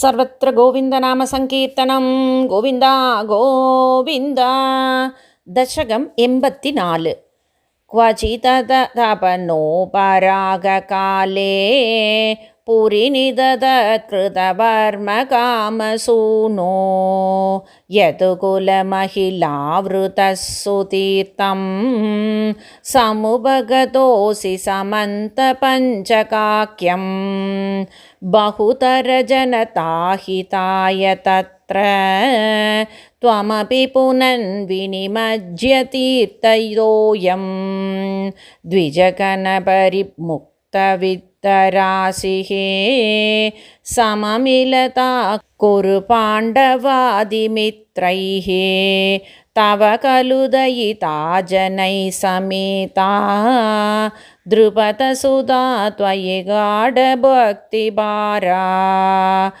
सर्वत्र गोविन्दनामसङ्कीर्तनं गोविन्दा गोविन्द दशकम् एम्पति नाल् क्वचितपनोपरागकाले पुरिनिदत्कृतवर्मकामसूनो यदुकुलमहिलावृतः सुतीर्थं समुपगतोऽसि समन्तपञ्चकाख्यं बहुतरजनताहिताय तत्र त्वमपि पुनन्विनिमज्यतीर्थयोऽयं द्विजगणपरिमुक्तवित् तरासिः सममिलता कुरु पाण्डवादिमित्रैः। तव खलु दयिता जनैः समेता। द्रुपदसुधा त्वयि गाढभक्तिभारा।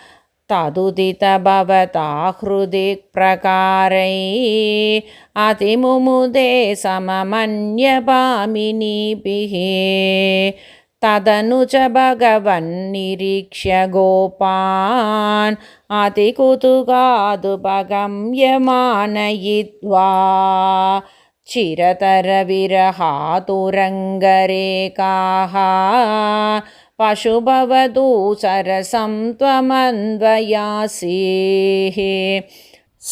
तदुदित भवता हृदि प्रकारैः। अतिमुमुदे सममन्यभामिनीभिः तदनु च भगवन्निरीक्ष्य गोपान् अतिकुतुकादुपगम्यमानयित्वा चिरतरविरहातुरङ्गरेखाः पशु भवतु सरसं त्वमन्वयासिः।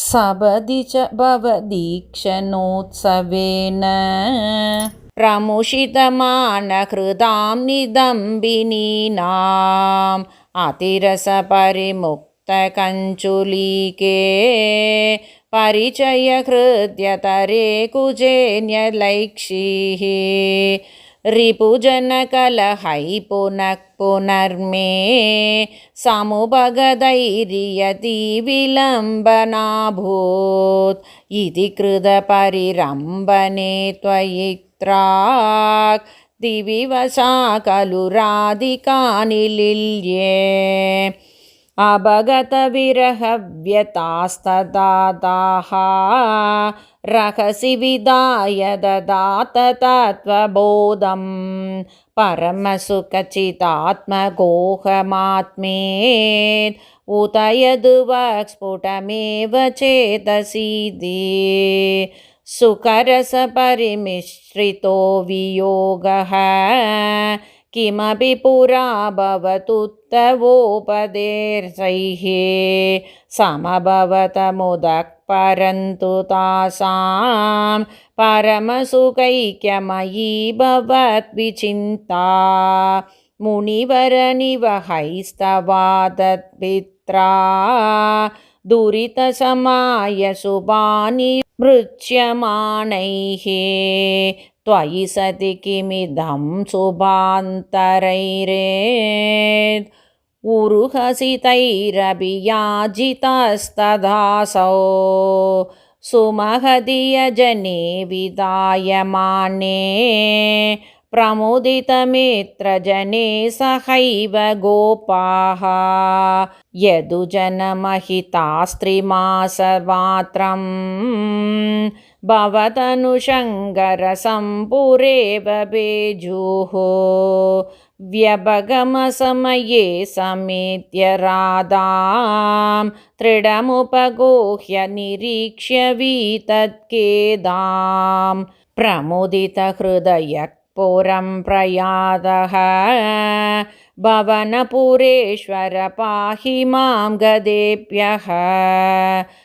सपदि च भवदीक्षणोत्सवेन प्रमुषितमानहृदां निदम्बिनीनाम् अतिरसपरिमुक्तकञ्चुलीके परिचयहृद्यतरे कुजेन्यलैक्षीः रिपुजनकलहै पुनः पुनर्मे समुपगधैर्यति विलम्बनाभूत् इति कृतपरिरम्बने त्वयि त्राक् दिवि वशा खलु राधिकानिलिल्ये अभगतविरहव्यतास्तदाताः रहसि विदाय ददात तत्त्वबोधं परमसुखचितात्मगोहमात्मेत् उत यद्वक्स्फुटमेव चेतसीदि सुकरसपरिमिश्रितो वियोगः किमपि पुरा भवतु तवोपदेशैः समभवतमुदः परन्तु तासां परमसुखैक्यमयी भवद्विचिन्ता। मुनिवरनिवहैस्तवादत्पित्रा दुरितसमायशुभानि मृच्यमाणैः त्वयि सति किमिदं शुभान्तरैरेत् उरुहसितैरभियाजितस्तदासौ सुमहदीयजने विदायमाने। प्रमुदितमित्रजने सहैव गोपाः। यदुजनमहितास्त्रिमासमात्रं भवतनुशङ्करसम्पुरेव बेजुः। व्यभगमसमये समेत्य राधां त्रिडमुपगोह्य निरीक्ष्य वीतत्केदां। प्रमुदितहृदय पुरं प्रयातः भवनपुरेश्वर पाहि मां गदेभ्यः